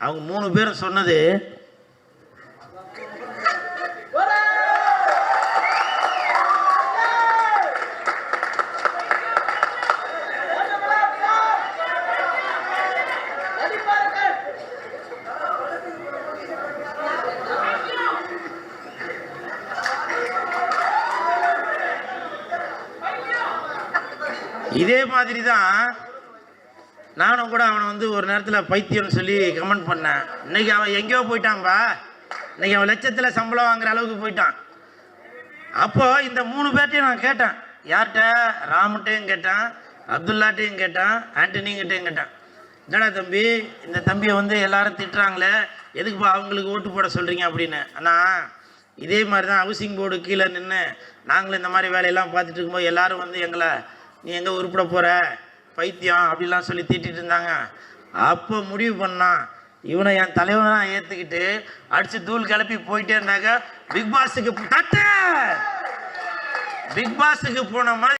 அவங்க மூணு பேரும் சொன்னது இதே மாதிரி தான் நானும் கூட அவனை வந்து ஒரு நேரத்தில் பைத்தியம்னு சொல்லி கமெண்ட் பண்ணேன். இன்னைக்கு அவன் எங்கேயோ போயிட்டான்பா இன்னைக்கு அவன் லட்சத்தில் சம்பளம் வாங்குற அளவுக்கு போயிட்டான். அப்போது இந்த மூணு பேர்ட்டையும் நான் கேட்டேன். யார்கிட்ட? ராமுட்டையும் கேட்டேன் அப்துல்லாட்டையும் கேட்டேன் ஆண்டனிங்கிட்டையும் கேட்டேன். என்னடா தம்பி இந்த தம்பியை வந்து எல்லாரும் திட்டுறாங்களே எதுக்குப்பா அவங்களுக்கு ஓட்டு போட சொல்கிறீங்க அப்படின்னு? அண்ணா இதே மாதிரி தான் ஹவுசிங் போர்டு கீழே நின்று நாங்களும் இந்த மாதிரி வேலையெல்லாம் பார்த்துட்டு இருக்கும்போது எல்லோரும் வந்து எங்களை நீ எங்கே உருப்பிட போகிற பைத்தியம் அப்படிலாம் சொல்லி திட்டிகிட்டு இருந்தாங்க. அப்போ முடிவு பண்ணான் இவனை என் தலைவனாக ஏற்றுக்கிட்டு அடித்து தூள் கிளப்பி போயிட்டே இருந்தாக்க பிக் பாஸுக்கு தட்டு! பிக் பாஸுக்கு போன மாதிரி